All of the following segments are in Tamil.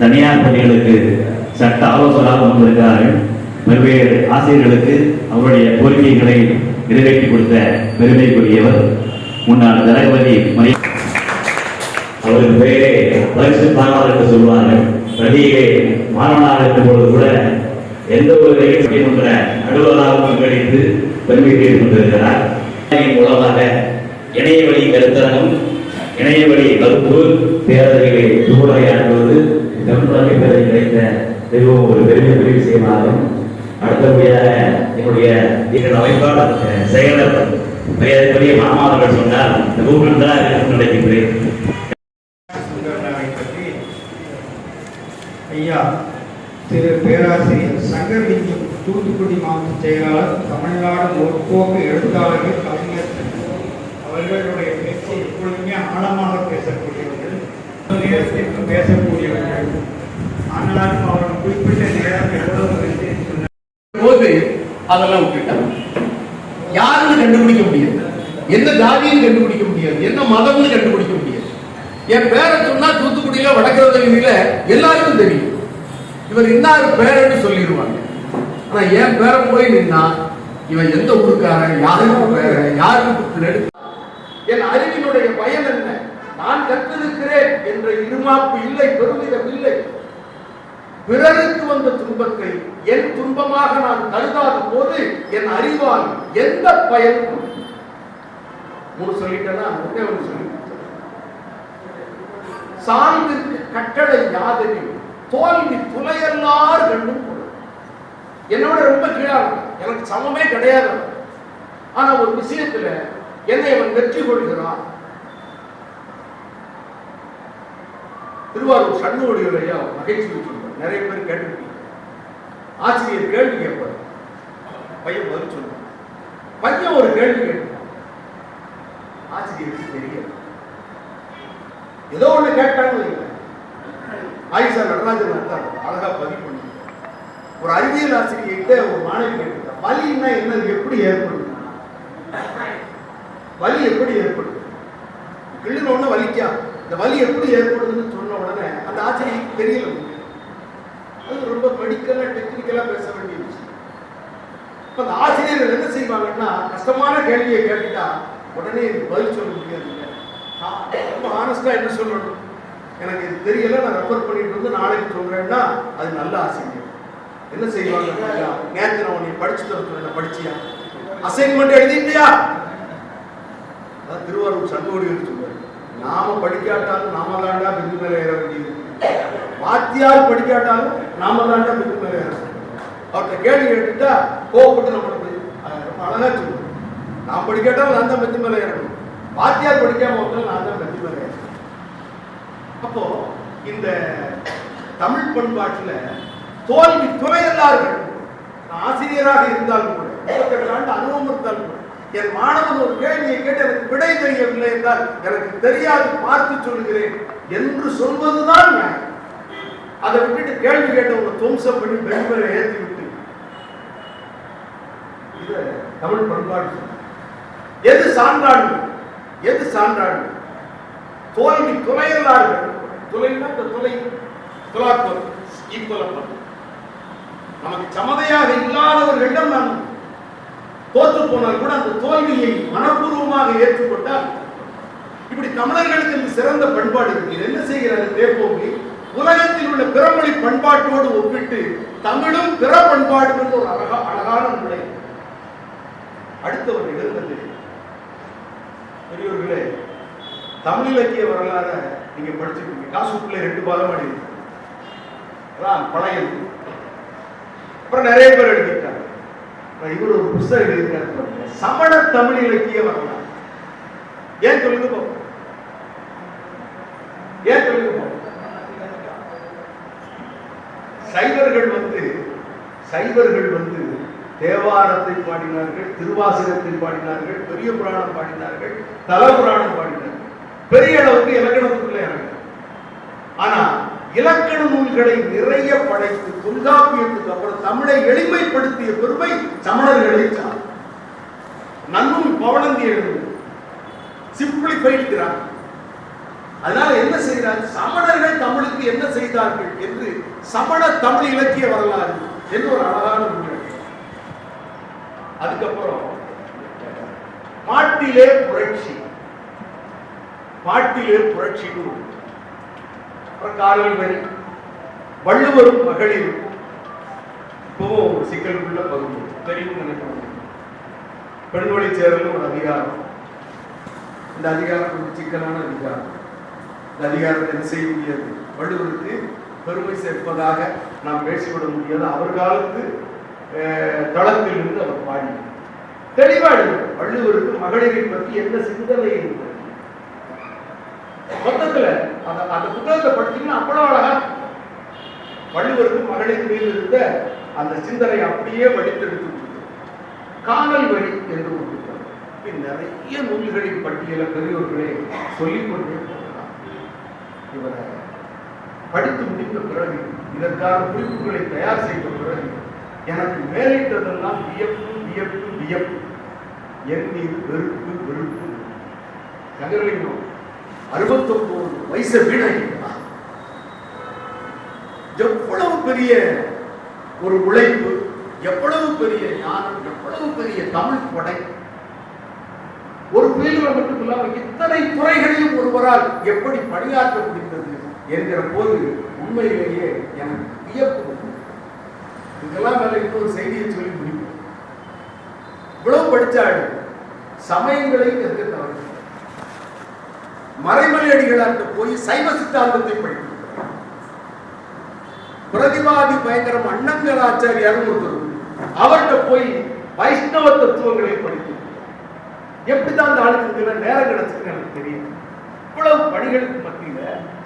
தனியார் பள்ளிகளுக்கு சட்ட ஆலோசகராக வந்திருக்கிறார்கள். பல்வேறு ஆசிரியர்களுக்கு அவருடைய கோரிக்கைகளை நிறைவேற்றி கொடுத்த பெருமைக்குரியவர் முன்னாள் தளபதி மணி அவருக்கு பெயரே பரிசு மாணவர் என்று சொல்வார்கள். பள்ளியிலே மாணவனாக இருக்கும் பொழுது கூட எந்த ஒரு நிகழ்ச்சியும் என்ற நடுவராக பங்கெடுத்து பெருமை செய்து கொண்டிருக்கிறார். மூலமாக இணைய வழி கருத்தரங்கம் இணைய வகுப்பு பேரவைகளை சூழலையாடுவது தமிழ்நாட்டை பேரவை கிடைத்த மிகவும் ஒரு பெருமைக்குரிய விஷயமாகும். அடுத்தபடியாக என்னுடைய எங்கள் அமைப்பாளர் செயலர் மரியாதைக்குரிய மாமாவர்கள் சொன்னார் மிகவும் நன்றாக இருக்கும் நினைக்கின்றேன். ஐயா திரு பேராசிரியர் சங்கர் சங்கர்லிங்கம் தூத்துக்குடி மாவட்ட செயலாளர் தமிழ்நாடு முற்போக்கு எழுத்தாளர்கள் கலைஞர் அவர்களுடைய ஆழமாக பேசக்கூடியவர்கள் நேரத்திற்கு பேசக்கூடியவர்கள். ஆனாலும் அவர்கள் குறிப்பிட்ட நேரம் எவ்வளவு போது அதெல்லாம் விட்டுட்டாங்க. யாருன்னு கண்டுபிடிக்க முடியாது. என்ன ஜாதின்னு கண்டுபிடிக்க முடியாது. என்ன மதம்னு கண்டுபிடிக்க முடியாது. என் பேரை சொன்னா தூத்துக்குடியில வடக்கிறதுல எல்லாருக்கும் தெரியும். இவர் இன்னார் பேரன்னு சொல்லிடுவாங்க. ஆனா என் பேரை போய் நின்னா இவன் எந்த ஊருக்காரன் யாருக்கு பேர யாருக்கு பிள்ளை என் அறிவினுடைய பயன் என்ன? நான் கற்றிருக்கிறேன் என்ற இருமாப்பு இல்லை பெருமிதம் இல்லை. பிறருக்கு வந்த துன்பத்தை என் துன்பமாக நான் கருதாத போது என் அறிவால் எந்த பயன் மூணு சொல்லிட்டேன்னா ஒன்றே ஒன்று சொல்லி கட்டளை யாதெனில் தோல்வி துளையெல்லார் கண்டும் என்னோட ரொம்ப கீழாக எனக்கு சமமே கிடையாது. ஆனா ஒரு விஷயத்துல என்னை அவன் வெற்றி கொள்கிறான். திருவாரூர் சண்முகடிகள் ஐயா நகைச்சுவை சொல்வார் நிறைய பேர் கேட்டிருப்பீங்க. ஆசிரியர் கேள்வி கேட்பார். பையன் பதில் சொல்லுவான். பையன் ஒரு கேள்வி கேட்பான். ஆசிரியருக்கு தெரியல ஏதோ ஒண்ணு கேட்டாங்க வைங்க ஆயிஷா நடராஜன் இருந்தார் அழகா பதிவு பண்ணி ஒரு அறிவியல் ஆசிரியர்கிட்ட ஒரு மாணவி கேட்டிருக்கா வலின்னா என்ன எப்படி ஏற்படும்? வலி எப்படி ஏற்படுது கிள்ளுன உடனே வலிக்கா? இந்த வலி எப்படி ஏற்படுதுன்னு சொன்ன உடனே அந்த ஆச்சரியம் தெரியல. அது ரொம்ப மெடிக்கலாக டெக்னிக்கலாக பேச வேண்டிய விஷயம் அந்த ஆசிரியர்கள் என்ன செய்வாங்கன்னா கஷ்டமான கேள்வியை கேட்டுட்டா உடனே பதில் சொல்ல முடியாது. ரொம்ப ஆனஸ்டாக என்ன சொல்லணும்? எனக்கு இது தெரியல நான் ரெஃபர் பண்ணிட்டு வந்து நாளைக்கு சொல்கிறேன்னா அது நல்ல ஆசிரியர் என்ன செய்வாங்க நேற்று நான் உன்னை படிச்சு தர படிச்சியா? அசைன்மெண்ட் எழுதிட்டியா? அதான் திருவாரூர் சண்முகடிகள் சொல்றாரு. நாம படிக்காட்டாலும் நாம தாண்டா பிந்து மேல ஏற வேண்டியது வாத்தியார் படிக்காட்டாலும் நாம தாண்டா பிந்து மேல ஏற அவர்கிட்ட கேள்வி கேட்டுட்டா கோவப்பட்டு நம்மளுக்கு அழகா சொல்லுவோம் நான் படிக்காட்டாலும் நான் தான் பெஞ்சு மேல ஏறணும் வாத்தியார் படிக்காம ஒருத்தர் நான் தான் பெஞ்சு மேல ஏறணும். அப்போ இந்த தமிழ் பண்பாட்டில் தோல்வி துறையல்லார்கள் நான் ஆசிரியராக இருந்தாலும் கூட முப்பத்தெட்டு ஆண்டு அனுபவம் இருந்தாலும் கூட என் மாணவன் ஒரு கேள்வியை கேட்டு எனக்கு விடை தெரியவில்லை என்றால் எனக்கு தெரியாது பார்த்து சொல்லுகிறேன் என்று சொல்வதுதான் நியாயம். அதை விட்டுட்டு கேள்வி கேட்டவங்க துவம்சம் பண்ணி பெண்களை ஏற்றி விட்டு இதை தமிழ் பண்பாடு எது சான்றாண்டு எது சான்றாண்டு தோல்வி துளையல்லார்கள் துளைனா இந்த துளை துலாக்கோல் ஈக்குவலம் நமக்கு சமதையாக இல்லாதவர்களிடம் நான் தோற்று போனால் கூட அந்த தோல்வியை மனப்பூர்வமாக ஏற்றுக்கொண்டால் இப்படி தமிழர்களுக்கு இந்த சிறந்த பண்பாடு இருக்கு இது என்ன செய்கிறாரு தேப்போவி உலகத்தில் உள்ள பிறமொழி பண்பாட்டோடு ஒப்பிட்டு தமிழும் பிற பண்பாடு என்று ஒரு அழகா அழகான முறை அடுத்தவர் எழுந்தது பெரியவர்களே தமிழ் இலக்கிய வரலாற நீங்க படிச்சிருக்கீங்க காசுக்குள்ளே ரெண்டு பாகம் அடிக்கிறது அதான் பழைய அப்புறம் நிறைய பேர் எழுதிட்டாங்க இவர் ஒரு புஸ்தகம் எழுதியிருக்காரு. சமண தமிழ் இலக்கிய வரலாறு. ஏன் சொல்லுங்க போ. ஏன் சொல்லுங்க போ. சைவர்கள் வந்து சைவர்கள் வந்து தேவாரத்தை பாடினார்கள் திருவாசகத்தை பாடினார்கள் பெரிய புராணம் பாடினார்கள் தல புராணம் பாடினார்கள். பெரிய அளவுக்கு இலக்கணத்துக்குள்ள இறங்க ஆனா இலக்கண நூல்களை நிறைய படைத்து தொல்காப்பியத்துக்கு அப்புறம் தமிழை எளிமைப்படுத்திய பெருமை சமணர்களை சார். நன்னூல் பவனந்தி எழுது சிம்பிளிஃபைட் அதனால என்ன செய்கிறார்? சமணர்கள் தமிழுக்கு என்ன செய்தார்கள் என்று சமண தமிழ் இலக்கிய வரலாறு என்று ஒரு அழகான நூல் அதுக்கப்புறம் பாட்டிலே புரட்சி. பாட்டிலே புரட்சி நூல். அப்புறம் காரல் வரி வள்ளுவரும் மகளிரும் இப்பவும் ஒரு சிக்கலுக்குள்ள பகுதி தெரியும் நினைக்கணும் பெண் வழி சேரலும் ஒரு அதிகாரம். இந்த அதிகாரம் ஒரு சிக்கலான அதிகாரம். இந்த அதிகாரத்தை என்ன செய்ய முடியாது? வள்ளுவருக்கு பெருமை சேர்ப்பதாக நாம் பேசிவிட முடியாது. அவர் காலத்து அஹ், தளத்தில் இருந்து அவர் பாடி தெளிவாடு வள்ளுவருக்கு மகளிரை பற்றி என்ன சிந்தனை இருந்தது அந்த அந்த புத்தகத்தை படிச்சீங்கன்னா அவ்வளவு அழகா வள்ளுவருக்கு மகளிர் மீது இருந்த அந்த சிந்தனை அப்படியே வடித்தெடுத்து காணல் வழி என்று ஒரு புத்தகம். நிறைய நூல்களின் பட்டியலை பெரியோர்களே சொல்லிக் கொண்டே போகலாம். இவரை படித்து முடிந்த பிறகு இதற்கான குறிப்புகளை தயார் செய்த பிறகு எனக்கு மேலிட்டதெல்லாம் வியப்பு வியப்பு வியப்பு என் மீது வெறுப்பு வெறுப்பு. நகரலிங்கம் அறுபத்தொன்பது வயசு வீணாகிட்டான் எவ்வளவு பெரிய ஒரு உழைப்பு எவ்வளவு பெரிய ஞானம் எவ்வளவு பெரிய தமிழ் படை ஒரு ஃபீல்டுல மட்டும் இல்லாம இத்தனை துறைகளையும் ஒருவரால் எப்படி பணியாற்ற முடிந்தது என்கிற போது உண்மையிலேயே எனக்கு வியப்பு இதெல்லாம் மேல இன்னொரு செய்தியை சொல்லி முடிப்போம். இவ்வளவு படிச்சாடு சமயங்களையும் இருக்க மறைமலை அடிகளார்கிட்ட போய் சைவ சித்தாந்தத்தை படிக்கும் பிரதிவாதி பயங்கரம் அண்ணங்கராச்சாரியாரும் ஒருத்தர் உண்டு. அவர்கிட்ட போய் வைஷ்ணவ தத்துவங்களை படிக்கும் எப்படிதான் அந்த ஆளுக்கு நேரம் கிடைச்சதுன்னு எனக்கு தெரியும் இவ்வளவு பணிகளுக்கு மத்தியில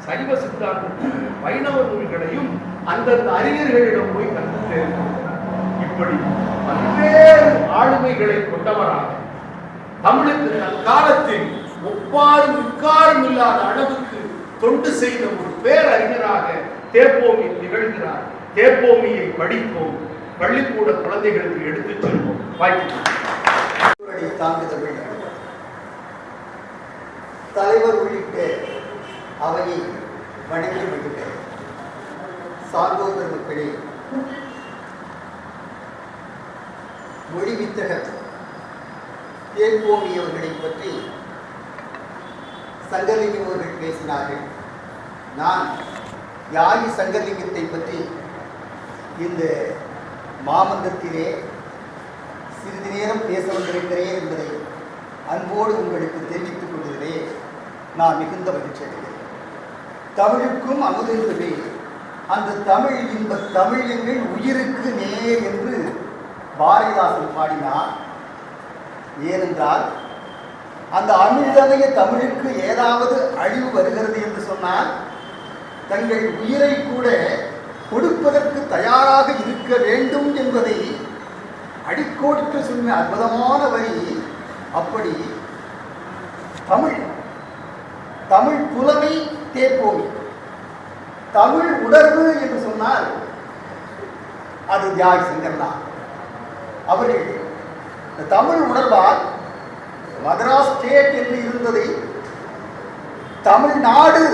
சைவ சித்தாந்தத்தையும் வைணவ நூல்களையும் அந்தந்த அறிஞர்களிடம் போய் கற்று தேர்ந்தார். இப்படி பல்வேறு ஆளுமைகளை கொண்டவராக தமிழுக்கு காலத்தில் ஒப்பாரும் உட்காரும் இல்லாத அளவுக்கு தொண்டு செய்த ஒரு பேரறிஞராக தேப்போமி நிகழ்கிறார் தேப்போமியை படிப்போம். பள்ளிக்கூட குழந்தைகளுக்கு எடுத்துச் செல்வோம். வாய்ப்பு. தலைவர் உள்ளிட்ட அவையை வணங்கி விட்டு சார்ந்தோர் மக்களே மொழி வித்தகர் தேர்வோமி அவர்களை பற்றி சங்கலிங்கம் அவர்கள் பேசினார்கள். நான் யாகி சங்கரலிங்கத்தை பற்றி இந்த மாமந்தத்திலே சிறிது நேரம் பேச வந்திருக்கிறேன் என்பதை அன்போடு உங்களுக்கு தெரிவித்துக் கொள்கிறேன் நான் மிகுந்த மகிழ்ச்சி அடைகிறேன். தமிழுக்கும் அமுதென்றுமே அந்த தமிழ் இன்ப தமிழ் எங்கள் உயிருக்கு நேர் என்று பாரதிதாசன் பாடினார். ஏனென்றால் அந்த அமிழ்தனைய தமிழுக்கு ஏதாவது அழிவு வருகிறது என்று சொன்னால் தங்கள் உயிரை கூட கொடுப்பதற்கு தயாராக இருக்க வேண்டும் என்பதை அடிக்கோடிட்டு சொன்ன அற்புதமான வரி அப்படி தமிழ் தமிழ் புலமை தேப்போமி தமிழ் உணர்வு என்று சொன்னால் அது தியாகி சங்கர்தான் அவர்கள் தமிழ் உணர்வால் மதராஸ் ஸ்டேட் என்று இருந்ததை தமிழ்நாடு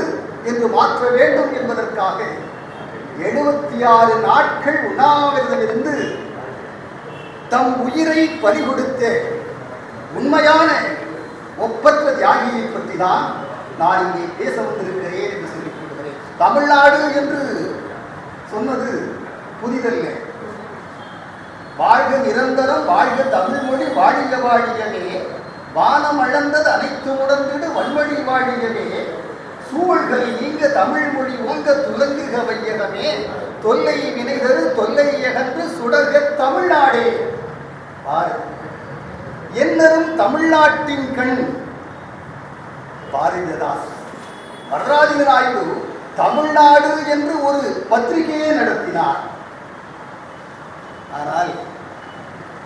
என்று மாற்ற வேண்டும் என்பதற்காக எழுபத்தி ஆறு நாட்கள் உண்ணாவிரதமிருந்து தம் உயிரை பறிகொடுத்த உண்மையான ஒப்பற்ற தியாகியை பற்றி தான் நான் இங்கே பேச வந்திருக்கிறேன் என்று சொல்லிக் கொள்கிறேன். தமிழ்நாடு என்று சொன்னது புதிதல்ல. வாழ்க நிரந்தரம் வாழ்க தமிழ்மொழி வாழிய வாழியவே வானம் அளந்தது அனைத்து உடன்றிடு வன்மொழி வாழியவே. சூழ்களை நீங்க தமிழ் மொழி ஓங்க துலங்குக வையகமே. தொல்லை வினைதரு தொல்லை அகன்று சுடர்க தமிழ்நாடே. பாரு. என்னரும் தமிழ்நாட்டின் கண். பாரதிதாஸ் வரராஜ நாயுடு தமிழ்நாடு என்று ஒரு பத்திரிகையை நடத்தினார். ஆனால்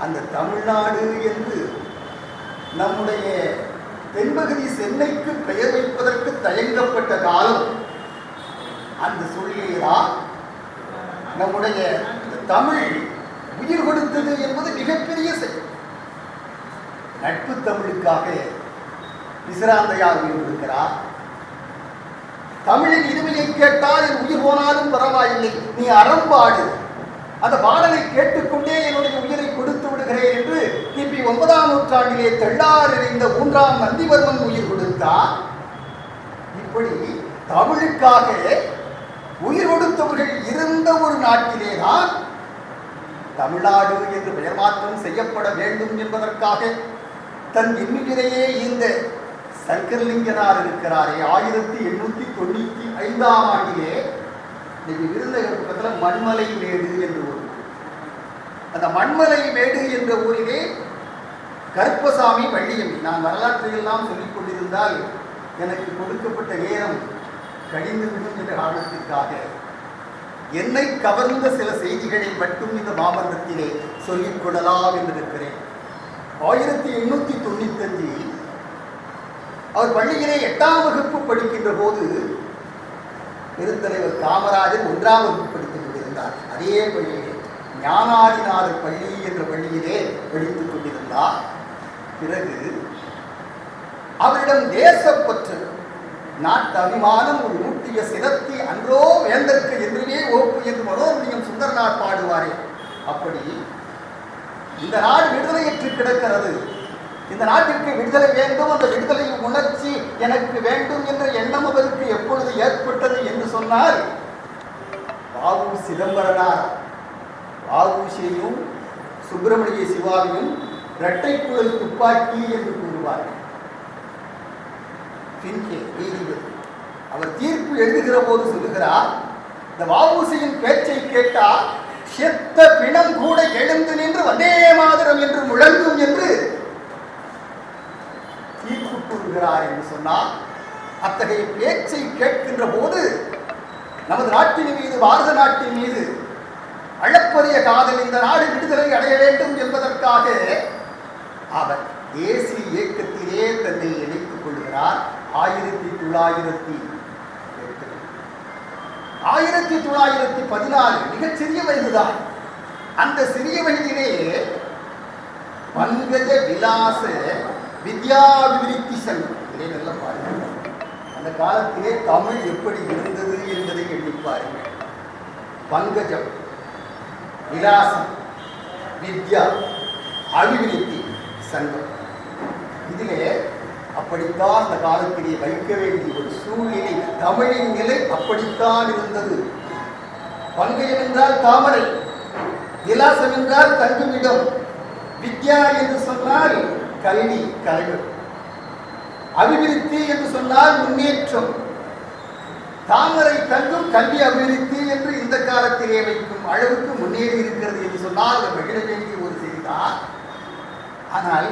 அந்த தமிழ்நாடு என்று நம்முடைய தென்பகுதி சென்னைக்கு பெயர் வைப்பதற்கு தயங்கப்பட்ட காலம். அந்த சொல்லியேதான் நம்முடைய தமிழ் உயிர் கொடுத்தது என்பது மிகப்பெரிய செயல். நட்பு தமிழுக்காக விசிராந்தையார் உயிர் கொடுக்கிறார் தமிழின் இனிமையை கேட்டால் என் உயிர் போனாலும் பரவாயில்லை. நீ அறம்பாடு. அந்த பாடலை கேட்டுக்கொண்டே என்னுடைய உயிரை கொடுத்து விடுகிறேன் என்று கிபி ஒன்பதாம் நூற்றாண்டிலே தெள்ளார் எறிந்த மூன்றாம் நந்திவர்மன் உயிர் கொடுத்தார் இப்படி தமிழுக்காக உயிர் கொடுத்தவர்கள் இருந்த ஒரு நாட்டிலே தான் தமிழ்நாடு என்று பெயர் மாற்றம் செய்யப்பட வேண்டும் என்பதற்காக தன் இன்னுயிரையே இந்த சங்கரலிங்கனார் இருக்கிறாரே ஆயிரத்தி எண்ணூத்தி தொண்ணூத்தி ஐந்தாம் ஆண்டிலே இன்னைக்கு விருதுநகர் பக்கத்தில் மண்மலை மேடு என்று ஒரு ஊர். அந்த மண்மலை மேடு என்ற ஊரிலே கருப்பசாமி வள்ளியம்மி நான் வரலாற்றையெல்லாம் சொல்லிக் கொண்டிருந்தால் எனக்கு கொடுக்கப்பட்ட நேரம் கழிந்துவிடும் என்ற காரணத்திற்காக. என்னை கவர்ந்த சில செய்திகளை மட்டும் இந்த மாமன்றத்திலே சொல்லிக் கொள்ளலாம் என்றிருக்கிறேன் ஆயிரத்தி எண்ணூத்தி தொண்ணூத்தஞ்சு அவர் பள்ளியிலே எட்டாம் வகுப்பு படிக்கின்ற போது பெருந்தலைவர் காமராஜர் ஒன்றாம் வகுப்பு படித்துக் கொண்டிருந்தார். அதே பள்ளியிலே ஞானாதிநாதர் பள்ளி என்ற பள்ளியிலே படித்துக் கொண்டிருந்தார். பிறகு அவரிடம் தேசப்பற்று நாட்டு அபிமானம் ஒரு ஊட்டிய சிதத்தி அன்றோ வேந்தற்கு என்றுமே ஓப்பு என்று மனோரமியம் சுந்தரனார் பாடுவாரே. அப்படி இந்த நாடு விடுதலையற்று கிடக்கிறது. இந்த நாட்டிற்கு விடுதலை வேண்டும் அந்த விடுதலை உணர்ச்சி எனக்கு வேண்டும் என்ற எண்ணம் அவருக்கு எப்பொழுது ஏற்பட்டது என்று சொன்னால் பாபு சிதம்பரனார். பாபுஷியையும் சுப்பிரமணிய சிவாவையும் இரட்டைக்குழல் துப்பாக்கி என்று கூறுவார் நீதிபதி அவர் தீர்ப்பு எழுதுகிற போது சொல்லுகிறார் இந்த வாவூசியின் பேச்சை கேட்டால் செத்த பிணம் கூட எழுந்து நின்று வந்தே மாதரம் என்று முழங்கும் என்று தீர்ப்பு கூறுகிறார் என்று சொன்னால் அத்தகைய பேச்சை கேட்கின்ற போது நமது நாட்டின் மீது பாரத நாட்டின் மீது அளப்பரிய காதல் இந்த நாடு விடுதலை அடைய வேண்டும் என்பதற்காக அவர் தேசிய இயக்கத்திலே தன்னை இணைத்துக் கொள்கிறார். ஆயிரத்தி தொள்ளாயிரத்தி எட்டு. ஆயிரத்தி தொள்ளாயிரத்தி பதினாலு மிகச் சிறிய வயதுதான். அந்த சிறிய வயதிலே பங்கஜ விலாச வித்யாபிவிருத்தி சங்கம் இதை நல்ல பாருங்கள் அந்த காலத்திலே தமிழ் எப்படி இருந்தது என்பதை எண்ணி பாருங்கள் பங்கஜம் விலாசம் வித்யா அபிவிருத்தி. சங்கம். இதிலே அப்படித்தான் அந்த காலத்திலே வைக்க வேண்டிய ஒரு சூழ்நிலை தமிழின் நிலை அப்படித்தான் இருந்தது. பங்கயம் என்றால் தாமரை விலாசம் என்றால் தங்குமிடம் வித்யா என்று சொன்னால் கல்வி கலைஞர் அபிவிருத்தி என்று சொன்னால் முன்னேற்றம். தாமரை தங்கும் கல்வி அபிவிருத்தி என்று இந்த காலத்திலே வைக்கும் அளவுக்கு முன்னேறி இருக்கிறது என்று சொன்னால் மகிழ வேண்டிய ஒரு செய்திதான் ஆனால்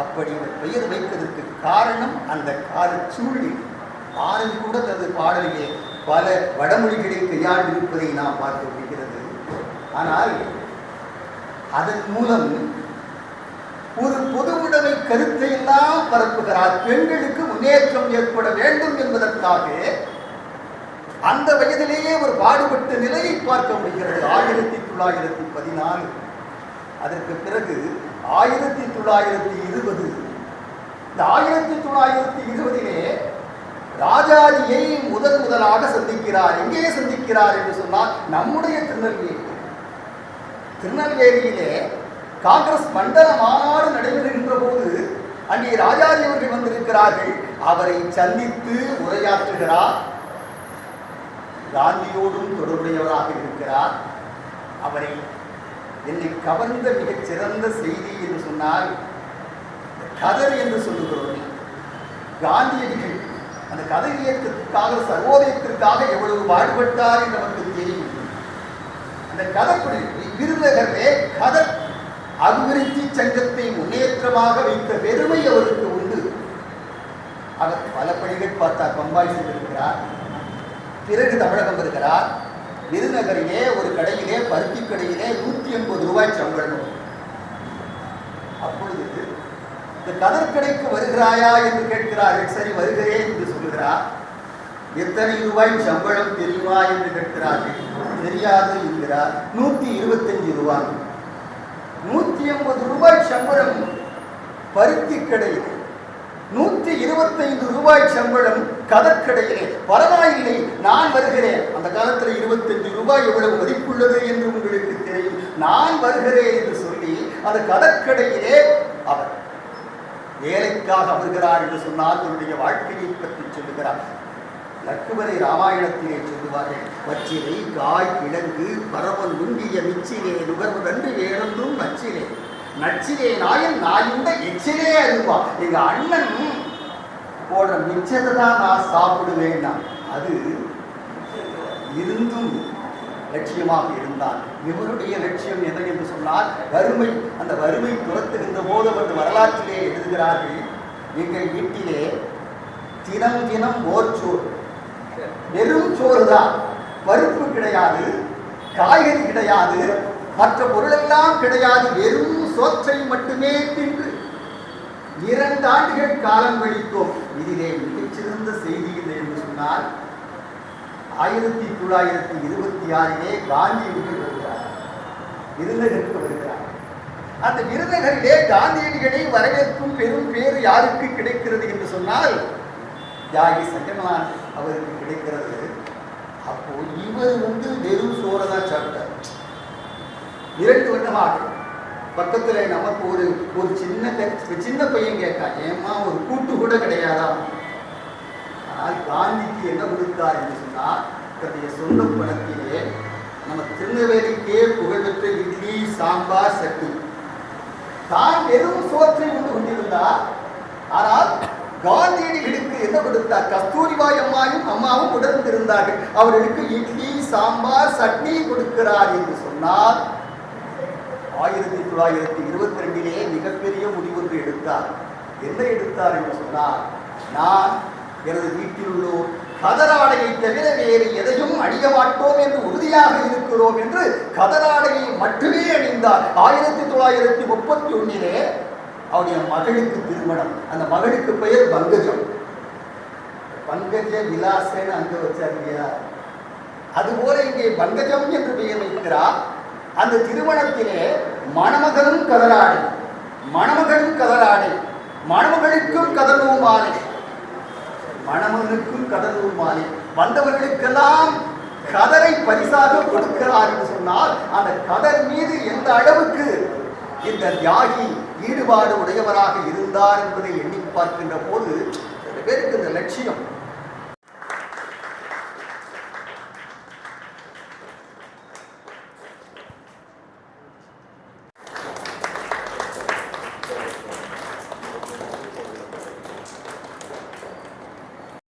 அப்படி ஒரு பெயர் வைப்பதற்கு காரணம் அந்த கால சூழ்நிலை பாரதி கூட தனது பாடலிலே பல வடமொழிகளை கையாண்டிருப்பதை நாம் பார்க்க முடிகிறது. ஆனால் அதன் மூலம் ஒரு பொதுவுடைமை கருத்தை எல்லாம் பரப்புகிறார். பெண்களுக்கு முன்னேற்றம் ஏற்பட வேண்டும் என்பதற்காக அந்த வயதிலேயே ஒரு பாடுபட்ட நிலையை பார்க்க முடிகிறது. ஆயிரத்தி தொள்ளாயிரத்தி பதினாலு அதற்கு பிறகு ஆயிரத்தி தொள்ளாயிரத்தி இருபது. இந்த ஆயிரத்தி தொள்ளாயிரத்தி இருபதிலே ராஜாஜியை முதன் முதலாக சந்திக்கிறார். எங்கே சந்திக்கிறார் என்று சொன்னால் நம்முடைய திருநெல்வேலி திருநெல்வேலியிலே காங்கிரஸ் மண்டல மாநாடு நடைபெறுகின்ற போது அங்கே ராஜாஜி அவர்கள் வந்திருக்கிறார்கள். அவரை சந்தித்து உரையாற்றுகிறார். காந்தியோடும் தொடர்புடையவராக இருக்கிறார். அவரை என்னை கவர்ந்த மிகச் சிறந்த செய்தி என்று சொன்னால் கதர் என்று சொல்லுகிறோமே. காந்தியடிகள் அந்த கதர் இயக்கத்திற்காக சர்வோதயத்திற்காக எவ்வளவு பாடுபட்டார் என்று நமக்கு தெரியும். அந்த கதற்குடி விருதகரே கதர் அபிவிருத்தி சங்கத்தை முன்னேற்றமாக வைத்த பெருமை அவருக்கு உண்டு. அவர் பல பணிகள் பார்த்தார். பம்பாய் சென்றிருக்கிறார். பிறகு தமிழகம் வருகிறார். விருதுநகரிலே ஒரு கடையிலே பருத்தி கடையிலே நூற்றி எண்பது ரூபாய் சம்பளம். அப்பொழுது இந்த கதற்கடைக்கு வருகிறாயா? என்று கேட்கிறார்கள் சரி வருகிறேன் என்று சொல்லுகிறார். எத்தனை ரூபாய் சம்பளம் தெரியுமா? என்று கேட்கிறார்கள் தெரியாது என்கிறார். நூற்றி இருபத்தஞ்சு ரூபாய் நூற்றி எண்பது ரூபாய் சம்பளம் பருத்தி கடையில். நூற்றி இருபத்தைந்து ரூபாய் சம்பளம் கதற்கடையிலே பரவாயில்லை நான் வருகிறேன். அந்த காலத்தில் இருபத்தஞ்சு ரூபாய் எவ்வளவு மதிப்புள்ளது என்று உங்களுக்கு தெரியும். நான் வருகிறேன் என்று சொல்லி அந்த கதற்கடையிலே அவர் வேலைக்காக வருகிறார் என்று சொன்னால் தன்னுடைய வாழ்க்கையை பற்றி சொல்லுகிறார். லக்குவரை ராமாயணத்திலே சொல்லுவார்கள் வச்சிலை காய் கிழங்கு பரவல் நுங்கிய மிச்சிலே நுகர்வு நன்று வேறொன்றும் நச்சிலே நச்சிலே நாயன் நாயுண்ட எச்சிலே அறிவா எங்க அண்ணன் போடுற மிச்சத்தை தான் நான் சாப்பிடுவேன் அது இருந்தும் லட்சியமாக இருந்தால். இவருடைய லட்சியம் எதை என்று சொன்னால் வறுமை. அந்த வறுமை துரத்துகின்ற போது அவர் வரலாற்றிலே எழுதுகிறார்கள் எங்கள் வீட்டிலே தினம் தினம் ஓர்ச்சோறு வெறும் சோறு தான் பருப்பு கிடையாது காய்கறி கிடையாது. மற்ற பொருளெல்லாம் கிடையாது. வெறும் சோற்றை மட்டுமே தின்று இரண்டு ஆண்டுகள் காலம் கழிக்கும். இதிலே மிகச்சிறந்த செய்தி இல்லை என்று சொன்னால் ஆயிரத்தி தொள்ளாயிரத்தி இருபத்தி ஆறிலே காந்தி வருகிறார் விருதுநகருக்கு வருகிறார். அந்த விருதுநகரிலே காந்தியடிகளை வரவேற்கும் பெரும் பேர் யாருக்கு கிடைக்கிறது என்று சொன்னால் தியாகி சஞ்சமலான் அவருக்கு கிடைக்கிறது. அப்போ இவர் வந்து வெறும் சோரதா சாப்பிட்டார். இரண்டு வருடமாக பக்கத்தில் நமக்கு ஒரு ஒரு சின்ன க- சின்ன பையன் கேட்கான் ஏமா ஒரு கூட்டு கூட கிடையாதா? ஆனால் காந்திக்கு என்ன கொடுத்தார் என்று சொன்னால் தன்னுடைய சொந்த பணத்திலே நம்ம திருநெல்வேலிக்கே புகழ்பெற்ற இட்லி சாம்பார் சட்னி. தான் வெறும் சோற்றை உண்டு கொண்டிருந்தார். ஆனால் காந்தியடிகளுக்கு என்ன கொடுத்தார்? கஸ்தூரிபாய் அம்மாவும் அம்மாவும் உடனிருந்தார்கள். அவர்களுக்கு இட்லி சாம்பார் சட்னி கொடுக்கிறார் என்று சொன்னால் ஆயிரத்தி தொள்ளாயிரத்தி இருபத்தி ரெண்டிலே மிகப்பெரிய முடிவொன்று எடுத்தார். என்ன எடுத்தார் என்று சொன்னார் நான் எனது வீட்டில் உள்ளோர் கதராடையை தவிர வேறு எதையும் அணிய மாட்டோம் என்று உறுதியாக இருக்கிறோம் என்று கதராடையை மட்டுமே அணிந்தார். ஆயிரத்தி தொள்ளாயிரத்தி முப்பத்தி ஒன்னிலே அவருடைய மகளுக்கு திருமணம். அந்த மகளுக்கு பெயர் பங்கஜம். பங்கஜ விலாசன்னு அங்க வச்சார் இல்லையா? அதுபோல இங்கே பங்கஜம் என்று பெயர் வைக்கிறார். அந்த திருமணத்திலே மணமகனும் கதலாடை மணமகனும் கதலாடை மணமகளுக்கும் கதலும் மாலை மணமகனுக்கும் கதலும் மாலை வந்தவர்களுக்கெல்லாம் கதரை பரிசாக கொடுக்கிறார் என்று சொன்னால் அந்த கதர் மீது எந்த அளவுக்கு இந்த தியாகி ஈடுபாடு உடையவராக இருந்தார் என்பதை எண்ணி பார்க்கின்ற போது சில பேருக்கு இந்த லட்சியம்